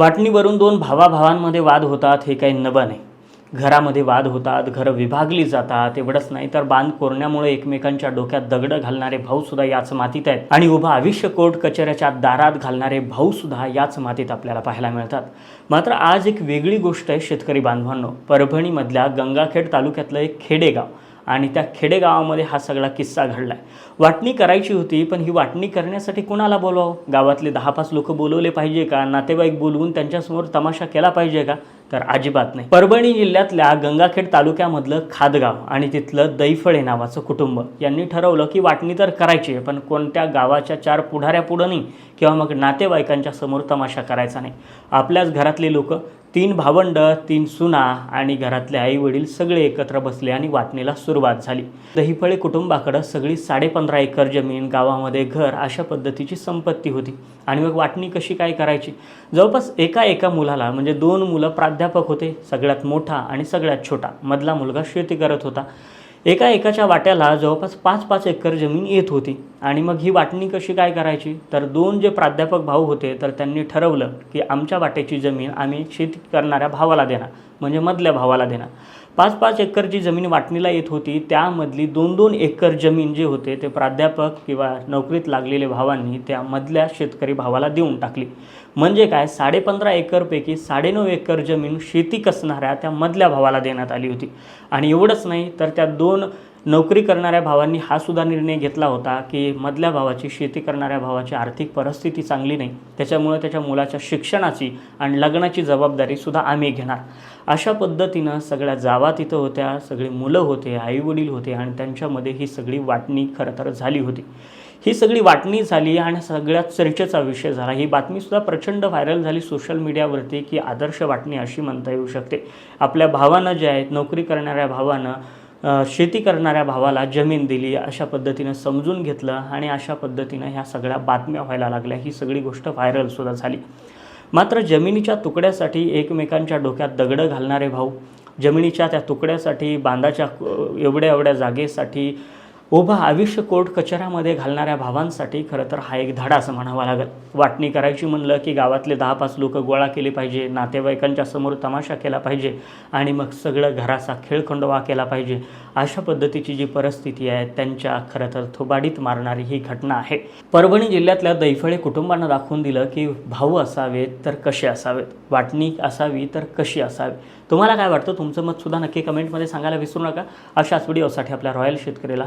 वाटणीवरून दोन भावाभावांमध्ये वाद होतात हे काही नवं नाही. घरामध्ये वाद होतात घरं विभागली जातात एवढंच नाही तर बांध कोरण्यामुळे एकमेकांच्या डोक्यात दगडं घालणारे भाऊ सुद्धा याच मातीत आहेत. आणि उभा आयुष्य कोर्ट कचेऱ्याच्या दारात घालणारे भाऊ सुद्धा याच मातीत आपल्याला पाहायला मिळतात. मात्र आज एक वेगळी गोष्ट आहे शेतकरी बांधवांनो. परभणीमधल्या गंगाखेड तालुक्यातलं एक खेडेगाव. आणि त्या खेडेगावामध्ये हा सगळा किस्सा घडलाय. वाटणी करायची होती पण ही वाटणी करण्यासाठी कुणाला बोलवावं गावातले दहा पाच लोक बोलवले पाहिजे का? नातेवाईक बोलवून त्यांच्यासमोर तमाशा केला पाहिजे का? तर अजिबात नाही. परभणी जिल्ह्यातल्या गंगाखेड तालुक्यामधलं खादगाव आणि तिथलं दैफळे नावाचं कुटुंब यांनी ठरवलं की वाटणी तर करायची आहे पण कोणत्या गावाच्या चार पुढाऱ्या पुढं नाही किंवा मग नातेवाईकांच्या समोर तमाशा करायचा नाही. आपल्याच घरातले लोक तीन भावंड तीन सुना आणि घरातले आई वडील सगळे एकत्र बसले आणि वाटणीला सुरुवात झाली. दहीफळे कुटुंबाकडं सगळी साडेपंधरा एकर जमीन गावामध्ये घर अशा पद्धतीची संपत्ती होती. आणि मग वाटणी कशी काय करायची? जवळपास एका एका मुलाला म्हणजे दोन मुलं प्राध्यापक होते सगळ्यात मोठा आणि सगळ्यात छोटा. मधला मुलगा शेती करत होता. एका एकाच्या वाट्याला जवळपास पाच पाच एकर जमीन येत होती. आणि मग ही वाटणी कशी काय करायची? तर दोन जे प्राध्यापक भाऊ होते तर त्यांनी ठरवलं की आमच्या वाट्याची जमीन आम्ही शेती करणाऱ्या भावाला देणार. म्हणजे मधल्या भावाला देणार पाच पाच एकर जी जमीन वाटणीला येत होती त्यामधली दोन दोन एकर जमीन जे होते ते प्राध्यापक किंवा नोकरीत लागलेले भावांनी त्या मधल्या शेतकरी भावाला देऊन टाकली. म्हणजे काय? साडेपंधरा एकरपैकी साडेनऊ एकर जमीन शेती कसणाऱ्या त्या मधल्या भावाला देण्यात आली होती. आणि एवढंच नाही तर त्या दोन नोकरी करणाऱ्या भावांनी हा सुद्धा निर्णय घेतला होता की मधल्या भावाची शेती करणाऱ्या भावाची आर्थिक परिस्थिती चांगली नाही. त्याच्यामुळे त्याच्या मुलाच्या शिक्षणाची आणि लग्नाची जबाबदारीसुद्धा आम्ही घेणार. अशा पद्धतीनं सगळ्या जावा तिथं होत्या सगळी मुलं होते आईवडील होते आणि त्यांच्यामध्ये ही सगळी वाटणी खरं तर झाली होती. ही सगळी वाटणी झाली आणि सगळ्यात चर्चेचा विषय झाला. ही बातमीसुद्धा प्रचंड व्हायरल झाली सोशल मीडियावरती की आदर्श वाटणी अशी म्हणता येऊ शकते. आपल्या भावानं जे आहेत नोकरी करणाऱ्या भावानं शेती करणाऱ्या भावाला जमीन दिली अशा पद्धतीनं समजून घेतलं आणि अशा पद्धतीनं ह्या सगळ्या बातम्या व्हायला लागल्या. ही सगळी गोष्ट व्हायरलसुद्धा झाली. मात्र जमिनीच्या तुकड्यासाठी एकमेकांच्या डोक्यात दगडं घालणारे भाऊ जमिनीच्या त्या तुकड्यासाठी बांधाच्या एवढ्या एवढ्या जागेसाठी उभं आयुष्य कोर्ट कचऱ्यामध्ये घालणाऱ्या भावांसाठी खरं तर हा एक धडा असं म्हणावा लागेल. वाटणी करायची म्हणलं की गावातले दहा पाच लोक गोळा केले पाहिजे नातेवाईकांच्या समोर तमाशा केला पाहिजे आणि मग सगळं घराचा खेळखंडोवा केला पाहिजे. अशा पद्धतीची जी परिस्थिती आहे त्यांच्या खरं तर थोबाडीत मारणारी ही घटना आहे. परभणी जिल्ह्यातल्या दैफळे कुटुंबांना दाखवून दिलं की भाऊ असावेत तर कसे असावेत? वाटणी असावी तर कशी असावी? तुम्हाला काय वाटतं? तुमचं मत सुद्धा नक्की कमेंटमध्ये सांगायला विसरू नका. अशाच व्हिडिओसाठी आपल्या रॉयल शेतकरीला